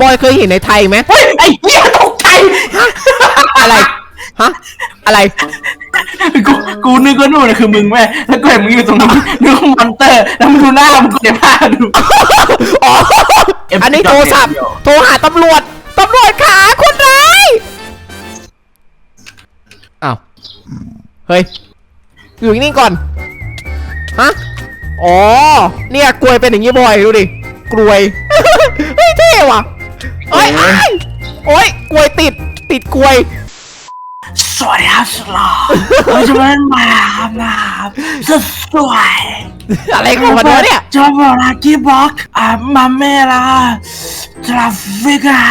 บอยเคยเห็นในไทยไหมเฮ้ยไอ้เหี้ยตกใจอะไร ฮะ อะไร กูกูนึกว่านู่นนะคือมึงแม่แล้วกูเห็นมึงอยู่ตรงนู้นนึกว่ามอนเตอร์ แล้วมึงดูหน้ามึงกูเดี๋ยวพาดู อ๋อเอ็มอันนี้โทรศัพท์เดี๋ยวโทรหาตำรวจ ตำรวจขาคนร้ายอ้าว เฮ้ย อยู่นิ่งๆก่อน ฮะ อ๋อ เนี่ยกลวยเป็นอย่างนี้บ่อยดูดิ กลวย เฮ้ยเท่ว่ะเอ้ยอ้ายโอ้ยกลวยติดติดกลวย สวัสดีครับสลอเราจะมาเล่นมาครับนะครับสสวยอะไรของมันวะเนี่ย จะบอกลักกี้บ็อกอะมาเมล่ะ ทราฟิกอะ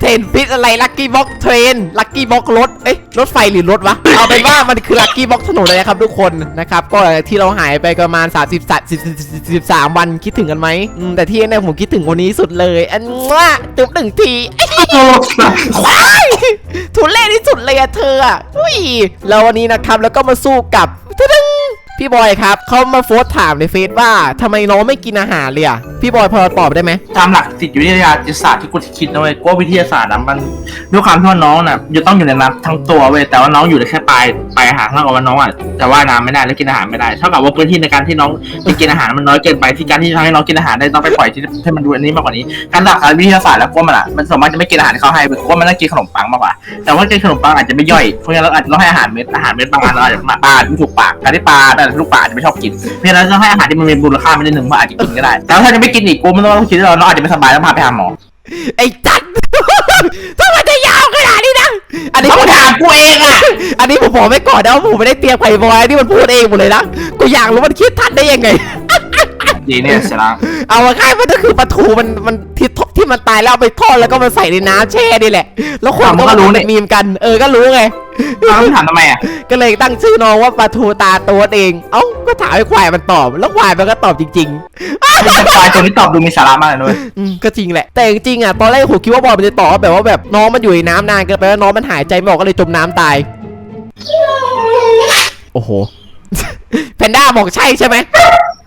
เทรนฟิตอะไรลักกี้บ็อกเทรนลักกี้บ็อกรถเอ๊ะรถไฟหรือรถวะเอาเป็นว่ามันคือลักกี้บ็อกถนนเลยครับทุกคนนะครับก็ที่เราหายไปประมาณ 30 13วันคิดถึงกันไหมแต่ที่แน่ผมคิดถึงคนนี้สุดเลย อันว่าตึมหนึ่งทีควายทุเล่ที่สุดเลยอะเธออะอุ้ยแล้ววันนี้นะครับแล้วก็มาสู้กับทะดึง พี่บอยครับเขามาโพสถามในเฟซว่าทำไมน้องไม่กินอาหารเลยอะพี่บอยพอตอบได้ไหมตามหลักจิตวิทยาจิตศาสตร์ที่กูคิดนะเว้ยกูว่าวิทยาศาสตร์อะมันด้วยความที่ว่าน้องน่ะจะต้องอยู่ในน้ำทั้งตัวเว้ยแต่ว่าน้องอยู่ได้แค่ปลายปลายหางเท่ากับว่าน้องอะจะว่ายน้ำไม่ได้และกินอาหารไม่ได้เท่ากับว่าพื้นที่ในการที่น้องจะกินอาหารมันน้อยเกินไปที่การที่จะทำให้น้องกินอาหารได้ต้องไปปล่อยที่ให้มันดูอันนี้มากกว่านี้การหลักการวิทยาศาสตร์แล้วกูว่ามันอะมันสามารถจะไม่กินอาหารที่เขาให้เว้ยกูว่ามันต้องกินขนมปังมากกว่า แต่ว่ากินขนมปังอาจจะไม่ย่อยเพราะงั้นเราอาจจะต้องให้อาหารเม็ดอาหารเม็ดบางอันเราอาจจะปลาไม่ถูกปากการที่ปลาลูกปลาอาจจะไม่ชอบกินเพราะฉะนั้นต้องให้อาหารที่มันมีมูลค่าไม่ได้หนึ่งว่าอาจจะกินก็ได้แต่ถ้าจะไม่กินอีกกูมันต้องคิดว่าเราอาจจะไม่สบายต้องพาไปหาหมอไอ้จัด ทำไมจะยาวขนาดนี้นะ อันนี้เขาผมถามกูเองอะอันนี้ผมบอกไว้ก่อนนะว่าผมไม่ได้เตรียมไข่บอยนี่มันพูดเองหมดเลยนะ กูอยากรู้มันคิดทันได้ยังไง ดีเนี่ยเสร็จแล้วเอามาค่ายมันก็คือปลาทูมันมันที่ทที่มันตายแล้วเอาไปทอดแล้วก็มาใส่ในน้ำแช่นี่แหละ แล้วคนก็มาเป็นมีมกัน เออก็รู้ไง เราถามทำไมอะก็เลยตั้งชื่อน้องว่าปลาทูตาโตัวเอง เอ้าก็ถามให้ควายมันตอบ แล้วควายมันก็ตอบจริงๆแต่ควายตัวนี้ตอบดูมีสาระมากเลยด้วยอืมก็จริงแหละ แต่จริงๆอะตอนแรกผมคิดว่าบอยมันจะตอบว่าแบบว่าแบบน้องมันอยู่ในน้ำนานเกินไปแล้วน้องมันหายใจไม่ออกก็เลยจมน้ำตาย โอ้โห แพนด้าบอกใช่ใช่ไหม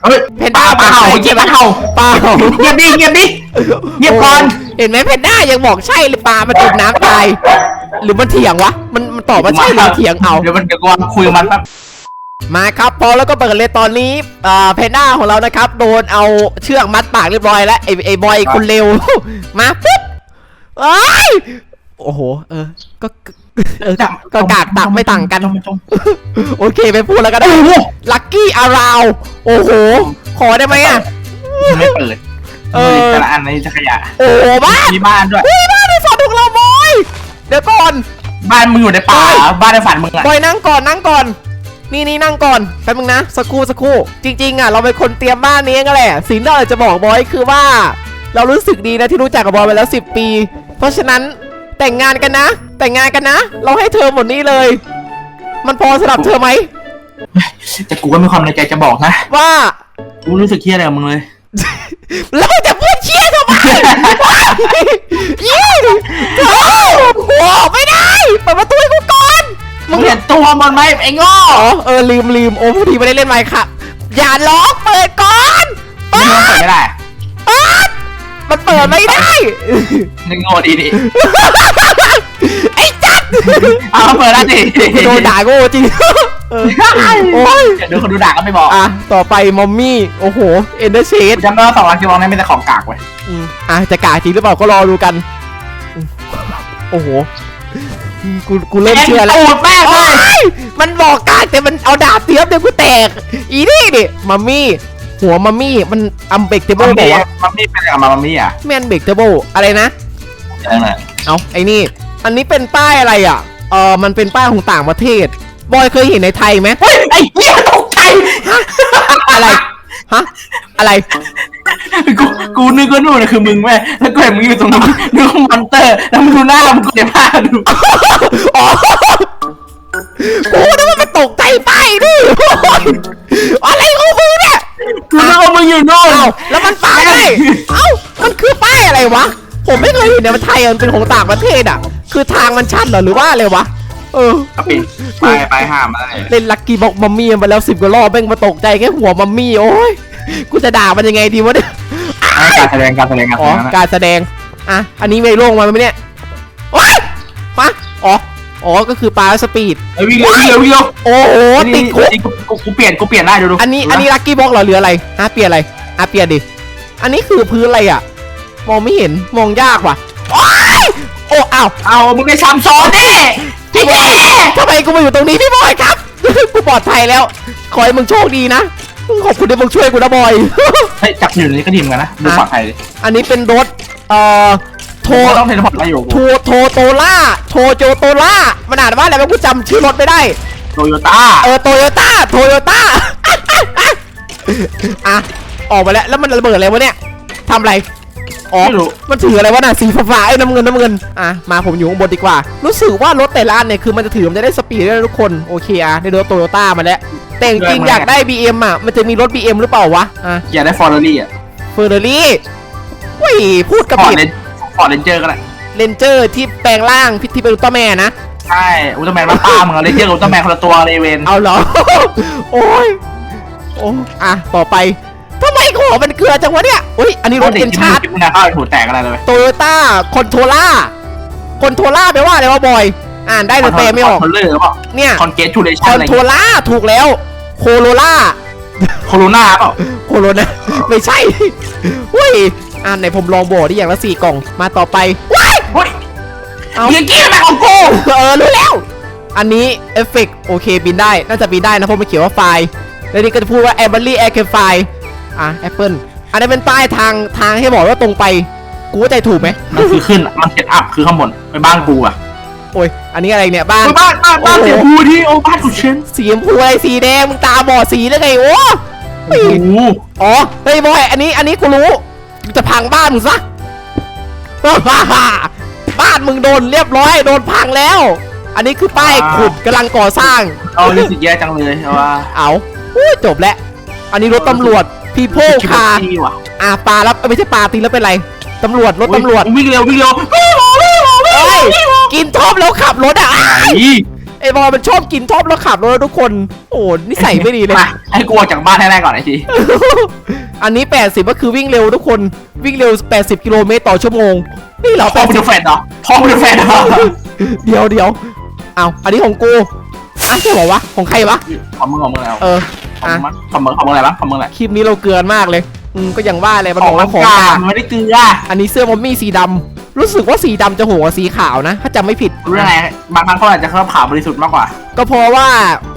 เฮ้ยเพนด้าเปล่าบอกใช่เงียบใช่ไหมเปล่าเปล่าเงียบดิเงียบดิเงียบก่อนเห็นไหมแพนด้ายังบอกใช่เลยปลามันจมน้ำตาย หรือมันเถียงวะ มันมันตอบว่าใช่หรือเถียงเอา เดี๋ยวมันเดี๋ยวกูคุยกับมันแป๊บมาครับพอแล้วก็เปิดเลยตอนนี้อ่าเพนด้าของเรานะครับ โดนเอาเชือกมัดปากเรียบร้อยแล้วไอ้ไอ้บอยคุณเร็ว มาปุ๊บเอ้ยโอ้โห เออ ก็ก็เออก็กากตักไม่ต่างกันจมจมโอเคไปพูดแล้วก็ได้ลัคกี้อาราวโอ้โห ขอได้ไหมอะ ไม่เปิดเออ แต่ละอันในจะขยะโอ้โหบ้านมีบ้านด้วย เฮ้ยบ้านในฝันของเราบอย เดี๋ยวก่อนบ้านมึงอยู่ในป่าเฮ้ยบ้านในฝันมึงอะบอยนั่งก่อนนั่งก่อน นี่นี่นั่งก่อนแป๊บนึงนะสักครู่สักครู่ จริง ๆอะเราเป็นคนเตรียมบ้านนี้เองก็แหละสิ่งที่เราจะบอกบอยคือว่า เรารู้สึกดีนะที่รู้จักกับบอยมาแล้ว 10 ปี เพราะฉะนั้นแต่งงานกันนะ แต่งงานกันนะ เราให้เธอหมดนี้เลย มันพอสำหรับเธอไหมแต่กูก็มีความในใจจะบอกนะว่ากูรู้สึกเครียดอะไรกับมึงเลย เราจะพูดเชี่ยทำไมยี่เธอโอ้ไม่ได้เปิดประตูให้กูก่อนมึงเห็นตัวมันไหมไอ้โง่อ๋อเออลืมลืมโอ้พอดีไม่ได้เล่นไมค์ครับ อย่าล็อกเปิดก่อนมึงเปิดไม่ได้เปิดมันเปิดไม่ได้มึงโง่ดีดิไอ้จัด เอาเปิดแล้วดิโดนด่าโง่จริงเออโอ้ยเดี๋ยวคนดูด่าก็ไม่บอกอะต่อไปมอมมี่โอ้โหเอนเดอร์เชดจำได้ว่าสองวันที่วองนั้นมีแต่ของกากเว้ยอะจะกาจริงหรือเปล่าก็รอดูกันอืมโอ้โหกูกูเริ่มเชื่อแล้วตูดแม่งโอ้เลยยมันบอกกากแต่มันเอาดาบเตียบเดี๋ยวกูแตก อีนี่ดิมัมมี่หัวมัมมี่มันอัมเบกเทเบิมัลมบอมี่กว่ามัมมี่เป็นอะไรกับมัมมี่อะแมนเบกเทเบิลอะไรนะอะไรน่ะเอาไอ้นี่ อันนี้เป็นป้ายอะไรอะ เออมันเป็นป้ายของต่างประเทศ บอยเคยเห็นในไทยไหมเฮ้ยไอ้เหี้ยตกใจอะไร ฮะ อะไร กูกูนึกว่านู่นนะคือมึงแม่แล้วกูเห็นมึงอยู่ตรงนู้นนึกว่ามอนเตอร์แล้วมึงดูหน้ามึงกูเดี๋ยวพาดูอ๋อกูนึกว่ามันตกใจป้ายดิอะไรของมึงเนี่ย กูนึกว่ามึงอยู่นู่นเอ้าแล้วมันป้ายอะไรเอ้า มันคือป้ายอะไรวะ ผมไม่เคยเห็นในประเทศไทยมันเป็นของต่างประเทศอะ คือทางมันชัดเหรอหรือว่าอะไรวะ เออเอาปิดไปไปห้ามอะไรเล่นลักกี้บ็อกมัมมี่มาแล้วสิบกว่ารอบแม่งมาตกใจแค่หัวมัมมี่โอ้ยกูจะด่ามันยังไงดีวะเนี่ยการแสดงการแสดงการอ๋แสอดงนะการแสดงอะอันนี้ไม่โล่งมาไหมเนี่ยว้ายมาอ๋ออ๋อก็คือปลาสปีด เอ้ยวิ่งเร็ววิ่งเร็ววิ่งเร็วโอ้โหติดคุก นี่กูกูกูเปลี่ยนกูเปลี่ยนได้ดูดูอันนี้ดูะอันนี้ลักกี้บ็อกเหรอหรืออะไรอะเปลี่ยนอะไรอะเปลี่ยนดิ อันนี้คือพื้นอะไรอะ มองไม่เห็นมองยากว่ะโอ้ยโอ้อ้าวเอามึงไปซ้ำซ้อนดิพี่บอยทำไมกูมาอยู่ตรงนี้พี่บอยครับ กูปลอดภัยแล้ว ขอให้มึงโชคดีนะ ขอบคุณที่มึงช่วยกูนะบอย เฮ้ยจับอยู่ในนี้ก็ดีเหมือนกันนะดูปลอดภัยดิอันนี้เป็นรถเอ่อโทโทรต้องเทเลพอร์ตอะไรอยู่โทโทโตล่าโทโจโตล่ามันอ่านว่าอะไรวะกูจำชื่อรถไม่ได้ โตโยต้าเออโตโยต้าโตโยต้าอะ ออกมาแล้ว แล้วมันระเบิดอะไรวะเนี่ยทำอะไร อ๋อไม่รู้ มันถืออะไรวะน่ะสีฟ้าๆไอ้น้ำเงินน้ำเงินอะมาผมอยู่ข้างบนดีกว่า รู้สึกว่ารถแต่ละอันเนี่ยคือมันจะถือมันจะได้สปีดด้วยนะทุกคนโอเคอะได้รถโตโยต้ามาแล้วแต่จริงๆอยากได้ BM อะมันจะมีรถ BM หรือเปล่าวะอะอยากได้ฟอร์เรลี่อะเฟอร์รารี่อุ้ยพูดกับฟอร์ผิดเรนฟอร์เรนเจอร์ก็ได้เลนเจอร์ที่แปลงร่างที่เป็นอุลตร้าแมนนะ ใช่อุลตร้าแมนมาป้ามึงอะเลนเจอร์กับอุลตร้าแมนคนละตัวเลยเวนเอาเหรอ โอ้ยโอ้อะ ต่อไป ทำไมของมันเกลือจังวะเนี่ยอุ้ยอันนี้รถเด็กเป็นที่ชามึร์งกินมึงนะข้าวถูแตกอะไรเลยโตโยต้าคอนโทล่าคอนโทล่าแปลว่าอะไรวะบอย อ่านได้หรือแปลไม่ออกคอนเลอร์หรือเปล่าเนี่ยคอนเกตชูเลคชั่นอนอะไรโทล่าถูกแล้วโคโรล่าโคโรนาเปล่าโคโรนาไม่ใช่อุ้ยอ่านไหนผมลองโบดได้อย่างละสี่กล่องมาต่อไปว้ายเฮ้ยเอาเมื่อกี้มันของกูเออรู้แล้ว อันนี้เอฟเฟกโอเคบินได้ น่าจะบินได้นะเพราะมันเขียนว่าไฟล์แล้วนี่ก็จะพูดว่า a b l y a i r c a f i อะแอปเปิลอันนี้นเป็นป้ายทางทางให้บอกว่าตรงไป กูเข้าใจถูกไหมมันคือขึ้นมันเซตอัพคือข้างบนไปบ้านกูอะโอ้ย อันนี้อะไรเนี่ยบ้านไปบ้านบ้านบ้านโอ้โหเสียพูที่โอ้บ้านกูเชนสีชมพูอะไรสีแดงมึงตาบอดสีได้ไงโอ้โอ้โหอ๋อเฮ้ยบอยอันนี้อันนี้กูรู้กูจะพังบ้านมึงซะบ้านมึงโดนเรียบร้อยโดนพังแล้ว อันนี้คือป้ายขุดกำลังก่อสร้าง เอารู้สึกแย่จังเลยว่าเอาอู้จบแล้ว อันนี้รถตำรวจ people คิด car ว่าที่ว่ะอ่าปลาแล้วเอ้ยไม่ใช่ปลาตีแล้วเป็นไรตำรวจรถตำรวจวิ่งเร็ววิ่งเร็วเอ้ยกินท็อปแล้วขับรถอะอ้ายอีไอ้บอยมันชอบกินท็อปแล้วขับรถนะทุกคนโอ้นิสัยไม่ดีเลยมาให้กูออกจากบ้านให้ได้ก่อนไอ้ทีอันนี้ 80 ก็คือวิ่งเร็วทุกคนวิ่งเร็ว 80 กิโลเมตรต่อชั่วโมงนี่เหรอพ่อมึงดูแฟนเหรอพ่อมึงดูแฟนเหรอ80เดี๋ยวเดี๋ยวเอาอันนี้ของกูอะใช่เหรอวะของใครวะของมึงของมึงแล้วเออ ของอะมึงของมึงของมึงอะไรบ้างของมึงอะไรคลิปนี้เราเกลือนมากเลย อืมก็อย่างว่าเลยมันขบอองกมัว่านของกากลางมันไม่ได้เกลืออันนี้เสื้อมอมมี่สีดำรู้สึกว่าสีดำจะโหดกว่าสีขาวนะ ถ้าจำไม่ผิดรู้ยังไงบางครั้งเขาอาจจะเขาผ่าบริสุทธิ์มากกว่า ก็เพราะว่า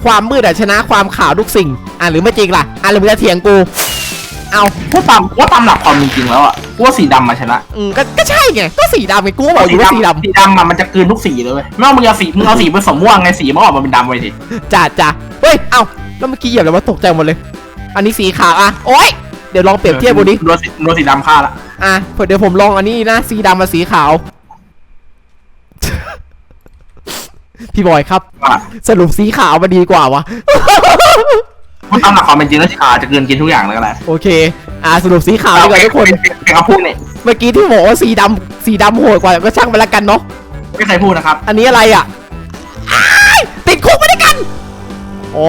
ความมืดอะชนะความขาวทุกสิ่ง อะหรือไม่จริงล่ะ อะหรือมึงจะเถียงกู เอาว่าตามว่าตามหลักความเป็นจริงแล้วอะกูว่าสีดำมาชนะ อืมก็ก็ใช่ไง ก็สีดำไงกูก็บอกอยู่ว่าสีดำสีดำอะมันจะกลืนทุกสีเลยเว้ยไม่ว่ามึงเอาสีมึงเอาสีผสมม่วงไงสีมันออกมาเป็นดำไว้ดิจ้าจ้าเฮ้ย เอ้า แล้วเมื่อกี้เหยียบอะไรวะตกใจหมดเลย อันนี้สีขาวอะโอ๊ยเดี๋ยวลองเปรียบเทียบดูดิโดนสีโดนสีดำฆ่าละอะเดี๋ยวผมลองอันนี้นะสีดำกับสีขาว พี่บอยครับ ว่าสรุปสีขาวมันดีกว่าวะว่าตามหลักความเป็นจริงแล้วสีขาวจะกลืนกินทุกอย่างเลยก็ได้โอเค อะสรุปสีขาวดีกว่าทุกคนเป็นคำพูดเนี่ยเมื่อกี้ที่บอกว่าสีดำสีดำโหดกว่าก็ช่างไปละกันเนาะ ไม่เคยพูดนะครับ อันนี้อะไรอะอ้ายติดคุกไปด้วยกัน อ๋อ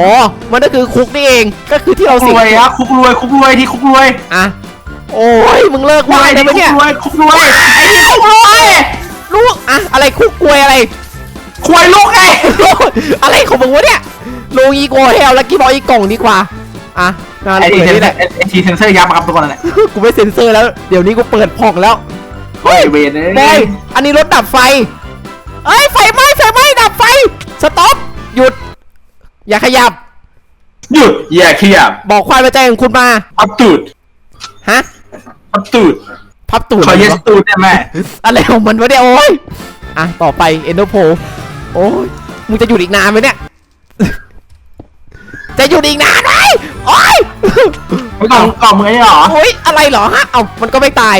มันก็คือคุกนี่เอง ก็คือที่เราคุกสิรวยอะคุกรวยคุกรวยที่คุกรวยอะ โอ้ย มึงเลิกวายได้ไหมคุเนี่ยกรวยคุกรวยไอ้นี่คุกรวยลูกอะอะไรคุกกลวยอะไรควยลูกไงอะไรของมึงวะเนี่ยโลอีโกเฮลแล้วกี่บอกอีกกล่องดีกว่า อะงานไอ้เปิทีดเซนนี่เซแหอละร์ไอ้ทีเซนเซอร์ยับมาครับทุกคนนั่นแหละกูไม่เซ็นเซอร์แล้ว เดี๋ยวนี้กูเปิดผ่องแล้วโอ้ยเวรเลบอยยอันนี้รถดับไฟเอ้ยไฟไหม้ไฟไหม้ดับไฟ สต็อป หยุด อย่าขยับ หยุดอย่าขยับบอกความไว้ใจของคุณมาพับตูดฮะพับตูดพับตูดขอเยสตูดได้ไหมอะไรของมันวะเนี่ยโอ้ยอะต่อไปเอนโดโพโอ้ยมึงจะหยุดอีกนานไหมเนี่ย จะหยุดอีกนานไหมโอ้ยไม่กล่องกล่องมือไอ้เหรอโอ้ยอะไรเหรอฮะเอามันก็ไม่ตาย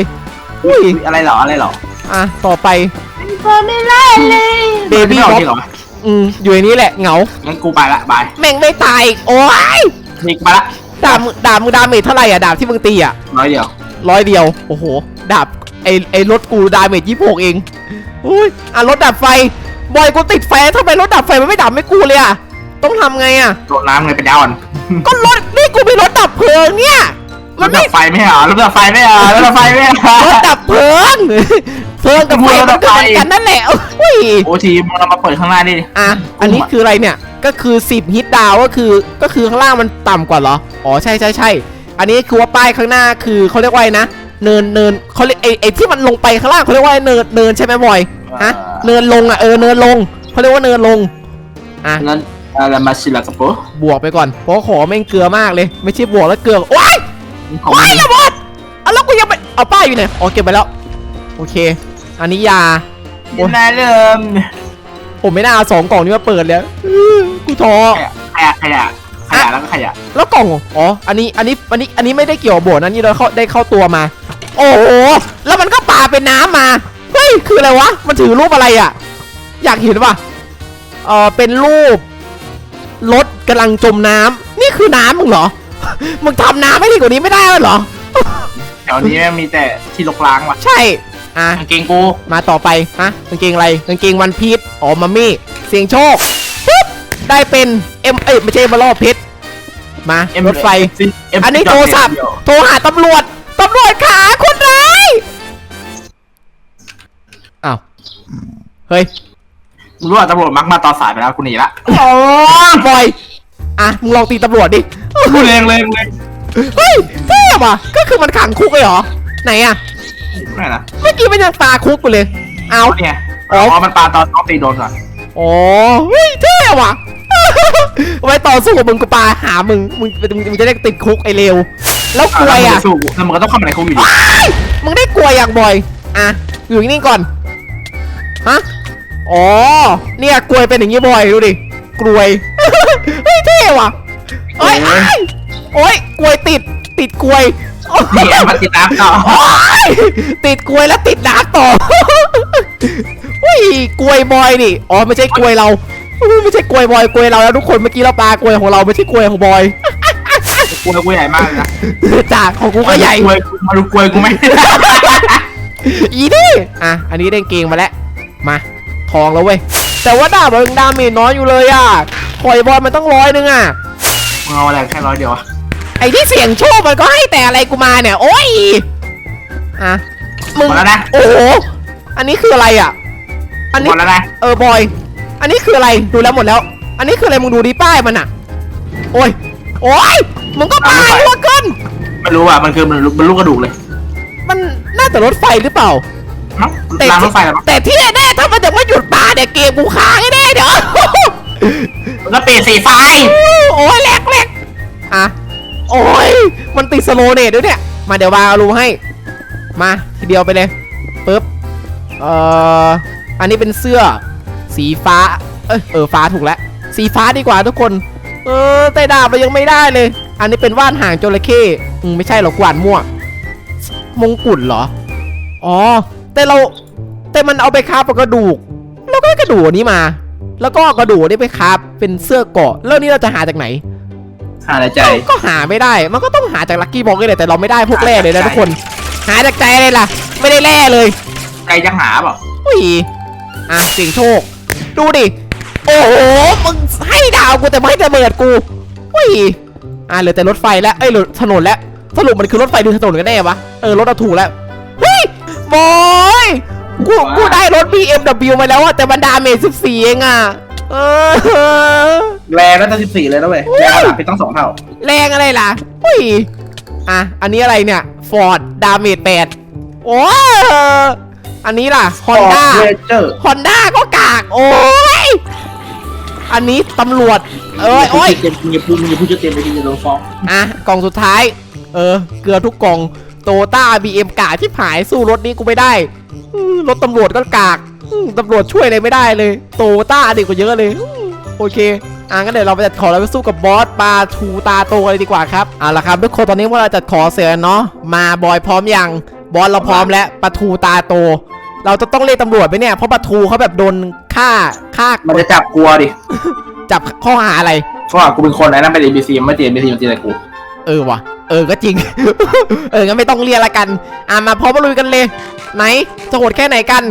อุ้ยอะไรเหรออะไรเหรออะต่อไปไม่ไล่เลย Baby ไม่ออก Bob จริงเหรออืมอยู่ในนี้แหละเหงา งั้นกูไปละบายแม่งไม่ตายอีกโอ้ยนี่ไปละดาบมึงดาบมึงดาเมจเท่าไหร่อะดาบที่มึงตีอะร้อยเดียวร้อยเดียวโอ้โหดาบไอไอรถกูดาเมจยี่หกเองอุ้ยอะรถดับไฟบอยกูติดไฟทำไมรถดับไฟมันไม่ดับไม่กูเลยอะต้องทำไงอะ โดดน้ำไงเป็นดาวอ่อนก็รถนี่กูมีรถดับเพลิงเนี่ย รมันถไม่ดับไฟไม่เหรอรถดับไฟไม่เหรอรถดับไฟไม่เหรอรถดับเพลิง เพลิงกับไฟมันก็เหมือนกันนั่นแหละอุ้ยโอทีเรามาเปิดข้างหน้าดิอะอันนี้คืออะไรเนี่ยก็คือ10ฮิตดาวก็คือก็คือข้างล่างมันต่ำกว่าเหรออ๋อใช่ใช่ใช่อันนี้คือว่าป้ายข้างหน้าคือเขาเรียกว่าอะไรนะเนินเนินเขาเรียกไอไอที่มันลงไปข้างล่างเขาเรียกว่าเนินเนินใช่ไหมบอยฮะเนินลงอะเออเนินลงเขาเรียกว่าเนินลงอะนั้นอะไรมาชิลากระโปะบวกไปก่อนเพราะขอแม่งเกลือมากเลย ไม่ใช่บวกแล้วเกลือว้ายของว้ายระเบิดเอาแล้วกูยังไปเอาป้ายอยู่ไหนอ๋อเก็บไปแล้วโอเค อันนี้ยายินดีเริ่มผมไม่น่าเอาสองกล่องนี้มาเปิดเลยอื้อกูท้อ ขยะขยะขยะแล้วก็ขยะแล้วกล่อง อ๋อ อันนี้ อันนี้ อันนี้ อันนี้ไม่ได้เกี่ยวกับโบสถ์นะนี่เราเข้าได้เข้าตัวมา โอ้โห แล้วมันก็ปาเป็นน้ำมา เฮ้ย คืออะไรวะ มันถือรูปอะไรอะ อยากเห็นป่ะ เออเป็นรูปรถกำลังจมน้ำ นี่คือน้ำมึงเหรอ มึงทำน้ำไม่ดีกว่านี้ไม่ได้เหรอ แถวนี้แม่งมีแต่ที่ลกล้างว่ะ ใช่ อะกางเกงกูมาต่อไปฮะกางเกงอะไรกางเกงวันพีชอ๋อมัมมี่เสียงโชคปุ๊บได้เป็นเอ็มเอ้ยไม่ใช่มาลอบเพชรมา รถไฟ อันนี้โทรศัพท์โทรหาตำรวจตำรวจขาคนร้ายอ้าวเฮ้ยรู้ว่าตำรวจมักมาต่อสายไปแล้วกูหนีละอ๋อบอยอะมึงลองตีตำรวจดิกูเลงเลงเลยเฮ้ยเท่ว่ะก็คือมันขังคุกเลยเหรอ ไหนอะไม่นะ เมื่อกี้มันยังตาคุกอยู่เลย เอา เนี่ยอ๋อ๋ออมันปาตอนต้องตีโดนก่อนอ๋อเฮ้ยเท่ว่ะ ไว้ต่อสู้กับมึงกูปาหามึงมึงมึงมึงจะได้ติดคุกไอ้เลวแล้วกลวยอะ สู้แล้วมันก็ต้องเข้ามาในคุกอยู่ดีว้ายมึงได้กลวยอย่างบ่อย อะ อยู่นี่ก่อน ฮะ อ๋อ เนี่ยกลวยเป็นอย่างนี้บ่อยดูดิ กลวย เฮ้ยเท่ว่ะ โอ้ยอ้ายโอ้ยกลวยติด ติดกลวย โอ้ยนี่มาติดตามต่อโอ๊ยติดกลวยแล้วติดน้ำต่อ อุ้ยกลวยบอยดิอ๋อไม่ใช่กลวยเราอุ๊ยไม่ใช่กลวยบอยกลวยเราแล้วทุกคนเมื่อกี้เราปลากลวยของเราไม่ใช่กลวยของบอย กลวยกูใหญ่มากเลยนะจากของกูก็ใหญ่ กลวยมาดูกลวยกูไหมอีนี่อะ อันนี้ได้เกงมาแล้ว มา ทองแล้วเว้ย แต่ว่าดาบมันดาเมจน้อยอยู่เลยอะคอยบอลมันต้องร้อยนึงอะ มึงเอาอะไรแค่ร้อยเดียวอะไอ้ที่เสียงโชคมันก็ให้แต่อะไรกูมาเนี่ย โอ้ยอะมึงหมดแล้วนะ โอ้โหอันนี้คืออะไรอะ อันหนี้มดแล้วนะเออบอย อันนี้คืออะไรดูแล้วหมดแล้ว อันนี้คืออะไรมึงดูดิป้ายมันอะ โอ้ยโอ้ยมึงก็ปาหัวเกินไม่รู้อะมันคือมันมันลูกกระดูกเลยมันน่าจะรถไฟหรือเปล่า มั้งแต่รางรถไฟเหรอมั้งแต่ที่แน่ๆถ้ามันจะไม่หยุดปาเนี่ยเกมกูค้างแน่ๆเดี๋ยว มันก็เปลี่ยนสีไฟ โอ้ยแหลกแหลกอะ โอ้ยมันติดสโลเนตด้วยเนี่ย มาเดี๋ยววางรูให้ มาทีเดียวไปเลยปึ๊บเอ่ออันนี้เป็นเสื้อ สีฟ้า เอยเออฟ้าถูกแล้ว สีฟ้าดีกว่าทุกคน เออแต่ดาบมันยังไม่ได้เลย อันนี้เป็นว่านหางจระเข้อืมไม่ใช่หรอกกวานมั่วมงกุฎเหรอ อ๋อ แต่เราแต่มันเอาไปคาบกระดูก แล้วก็กระดูกนี้มา แล้วก็กระดูกนี้ไปคาบเป็นเสื้อเกาะ แล้วนี่เราจะหาจากไหน หาในใจ ก็หาไม่ได้ มันก็ต้องหาจากลัคกี้บ็อกนี่แหละแต่เราไม่ได้พวกแร่เลยนะหาจากใจทุกคน หาจากใจเลยล่ะ ไม่ได้แร่เลยใจจะหาเปล่าอุ้ยอะเสียงโชค ดูดิ โอ้โห มึงให้ดาวกูแต่ไม่ให้ระเบิดกูอุ้ยอะเหลือแต่รถไฟแล้ว เอ้ยเหลือถนนแล้ว สรุปมันคือรถไฟหรือถนนกันแน่วะ เออรถเอาถูกแล้ว เฮ้ยบอยกูกูได้รถ BMW มาแล้วอะแต่มันดาเมจ14เองอะเออ แรงแล้วตั้งสิบสี่เลยนะเว้ยแรงระดับเป็นต้องสองเท่า แรงอะไรล่ะอุ้ยอะ อันนี้อะไรเนี่ยฟอร์ดดาเมจแปดโอ้อันนี้ล่ะฮอนด้าเรเจอร์ฮอนด้าก็กาก โอ้ย อันนี้ตำรวจ เอ้ยโอ้ย เต็มมึงอย่าพูดมึงอย่าพูดจะเต็มไปทีจะโดนฟ้องอะ กล่องสุดท้าย เออ เกลือทุกกล่องโตต้าบีเอ็มกากที่ผายสู้รถนี้กูไม่ได้อืมรถตำรวจก็กากอืมตำรวจช่วยอะไรไม่ได้เลย โตต้าดีกว่าเยอะเลยอืมโอเค อะงั้นเดี๋ยวเราไปจัดของแล้วไปสู้กับบอสปลาทูตาโตเลยดีกว่าครับเอาละครับทุกคนตอนนี้พวกเราจัดของเสร็จแล้วเนาะมาบอยพร้อมยังบอสเราพร้อมแล้วปลาทูตาโต เราจะต้องเรียกตำรวจไปเนี่ยเพราะปลาทูเขาแบบโดนฆ่าฆ่ามันจะจับกลัวดิจับข้อหาอะไรเพราะว่ากูเป็นคนไอ้นั่นเป็น ABC ไม่ตี ABC มันตีอะไรกูเออว่ะเออก็จริง เอองั้นไม่ต้องเรียกละกัน อะมาพร้อมมาลุยกันเลย ไหนจะโหดแค่ไหนกัน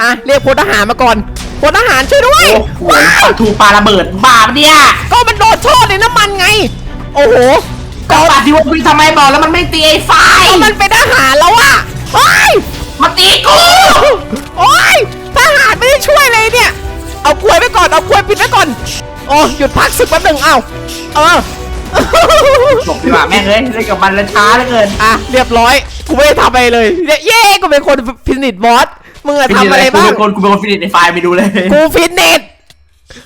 อะเรียกพลทหารมาก่อน พลทหารช่วยด้วย โอ้โหปาทูปาระเบิดบาปเนี่ยก็มันโดนโทษในน้ำมันไง โอ้โหก็ปาที่ว่าพี่ทำไมบอกแล้วมันไม่ตีไอ้ไฟก็มันเป็นทหารแล้วอะเฮ้ยมาตีกูโอ้ยทหารไม่ได้ช่วยเลยเนี่ย เอากล้วยไปก่อนเอากล้วยปิดไว้ก่อนโอ้หยุดพักศึกแป๊บหนึ่งเอาเออบอกดีกว่าแม่งเลยเล่นกับมันแล้วช้าเหลือเกินอะเรียบร้อยกูไม่ได้ทำอะไรเลยเนี่ยเย้กูเป็นคนฟินิชบอส มึงอะทำอะไรบ้าง กูเป็นคนกูเป็นคนฟินิชในไฟล์ไปดูเลย กูฟิตเนส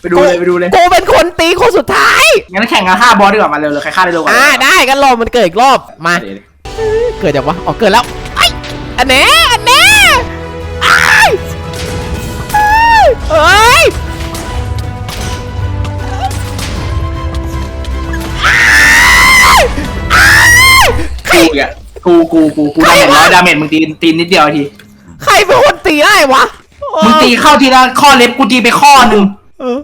ไปดูเลยไปดูเลย กูเป็นคนตีคนสุดท้าย งั้นแข่งกันฆ่าบอสดีกว่ามาเร็วเลยใครฆ่าได้เร็วกว่าอ่าได้กันรอมันเกิดอีกรอบ มา เกิดจากวะอ๋อเกิดแล้วไอ้อันแน่อันแน่ไอ้ายเอ้ยอ้ายอ้ายใครกูอะกูกูกูกูดาเมจร้อยดาเมจมึงตีตีนิดเดียวที ใครเป็นคนตีได้วะมึงตีเข้าทีละข้อเล็บกูตีไปข้อหนึ่งเออ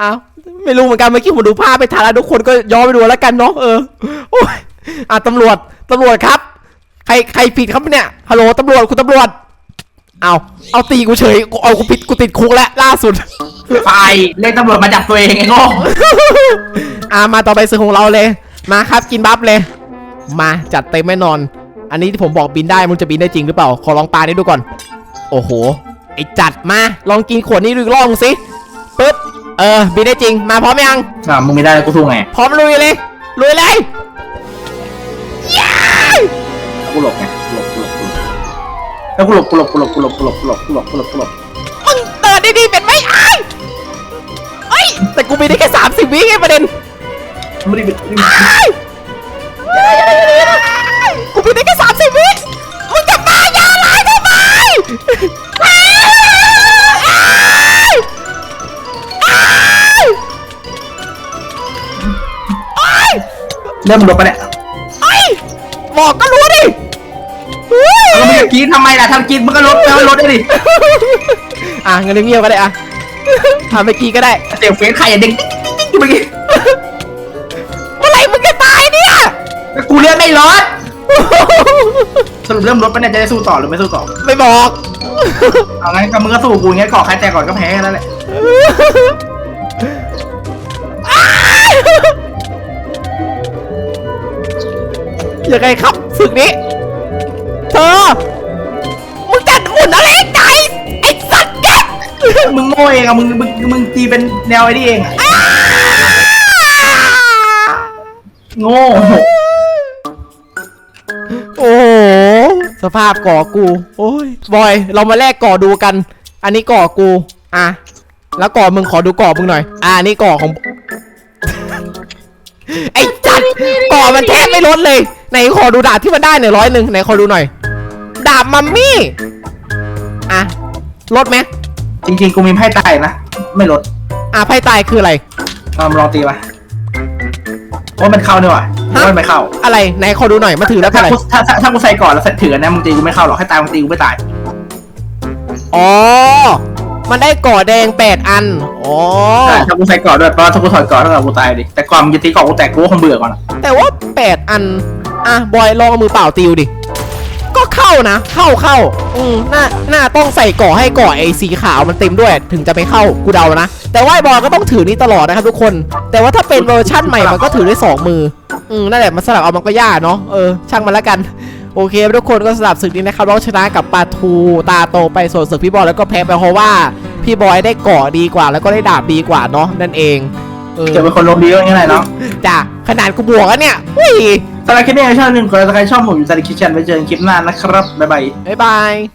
อ้าวไม่รู้เหมือนกันเมื่อกี้ผมดูภาพไปทันแล้วทุกคนก็ย้อนไปดูแล้วกันเนาะเออโอ้ยอะตำรวจตำรวจครับ ใครใครผิดครับเนี่ยฮัลโหลตำรวจคุณตำรวจเอาเอาตีกูเฉยกูเอากูผิดกูติดคุกแล้วล่าสุดไฟเรียกตำรวจมาจับตัวเองไอ้โง่อ่ามาต่อไปสื่อของเราเลย มาครับกินบัฟเลย มาจัดเต็มแน่นอน อันนี้ที่ผมบอกบินได้มึงจะบินได้จริงหรือเปล่า ขอลองปลานี้ดูก่อน โอ้โห ไอจัดมา ลองกินขวดนี้ดูอีกรอบสิปึ๊บ เออ บินได้จริง มาพร้อมยังอะมึงไม่ได้กูสู้ไงพร้อมลุยเลย ลุยเลยย้ายกูหลบไงกูหลบกูหลบกูหลบแล้วกูหลบกูหลบกูหลบกูหลบกูหลบกูหลบกูหลบกูหลบกูหลบมึงเดินดีๆเป็นไหมไอ้ายเอ้ยแต่กูบินได้แค่สามสิบวิไงประเด็นไม่ได้ไม่ได้อ้าย กูบินได้แค่สามสิบวิมึงจะมายาหลายทำไมอ้ายอ้ายอ้ายอ้ยเริ่มหลบไปะเนี่ยเอ้ยบอกก็รู้ดิเฮ้ยแล้วมึงจะกรีดทำไมล่ะทำกรีดมึงก็ลดแล้วลดได้ดิอะงั้นเงียบๆก็ได้อะทำไปกี่ก็ได้ เสียงเฟซใครอะเด้งติ๊กติ๊กติ๊กเมื่อกี้เมื่อไหร่มึงจะตายเนี่ย กูเลือดไม่ลด สรุปเริ่มลดปะเนี่ยจะได้สู้ต่อหรือไม่สู้ต่อไม่บอก เอางั้นก็มึงก็สู้กูอย่างเงี้ยก่อใครแตกก่อนก็แพ้แค่นั้นแหละยังไงครับศึกนี้ เธอ มึงจะหมุนอะไรใจไอ้สัตว์แกมึงโง่เองอะมึงมึงมึงตีเป็นแนวไอ้นี่เองอะโง่ สภาพก่อกู โอ้ยบอย เรามาแลกก่อดูกัน อันนี้ก่อกู อะ แล้วก่อมึงขอดูก่อมึงหน่อย อะอันนี้ก่อของ ไอ้จัดก่อมันแทบไม่ลดเลย ไหนขอดูดาบที่มันได้หน่อยร้อยหนึ่งไหนขอดูหน่อย ดาบมัมมี่ อะ ลดไหมจริงๆ กูมีไพ่ตายนะ ไม่ลด อะไพ่ตายคืออะไร ลองลองตีมาว่ามันเข้าเนี่ยว่ะ ฮะว่ามันไม่เข้าอะไรไหนขอดูหน่อยมาถือแล้วเท่าถ้าไหร่กูถ้าถ้าถ้ากูใส่ก่อนแล้วใส่ถือนะมึงตีกูไม่เข้าหรอกให้ตายมึงตีกูไม่ตาย อ๋อ มันได้ก่อแดงแปดอัน อ๋อ ใช่ถ้ากูใส่ก่อนด้วยเพราะว่าถ้ากูถอดก่อนเท่ากับกูตายดิ แต่ก่อนมึงจะตีก่อนกูแตกกูก็คงเบื่อก่อนอะแต่ว่าแปดอัน อะ บอยลองเอามือเปล่าติวดิ ก็เข้านะ เข้าเข้า อืมน่าน่าต้องใส่ก่อให้ก่อไอ้สีขาวมันเต็มด้วย ถึงจะไม่เข้า กูเดานะ แต่ว่าไอ้บอยก็ต้องถือนี้ตลอดนะครับทุกคน แต่ว่าถ้าเป็นเวอร์ชั่นใหม่มันก็ถือได้สองมือ อืมนั่นแหละมันสลับเอามันก็ยากเนาะเออช่างมันแล้วกันโอเคทุกคนก็สลับศึกนี้นะครับเราชนะกับปาทูตาโตไปส่วนศึกพี่บอยแล้วก็แพ้ไปเพราะว่าพี่บอยได้เกาะดีกว่า แล้วก็ได้ดาบดีกว่าเนาะนั่นเองเออจะเป็นคนลมดีก็อย่างไรเนาะจ้ะขนาดกูบวกแล้วเนี่ยอุ้ยสำหรับคลิปนี้ชอบหนึ่งคนถ้าใครชอบผมอยู่ใต้คลิปแชนไว้เจอกันคลิปหน้านะครับบ๊ายบายบ๊ายบาย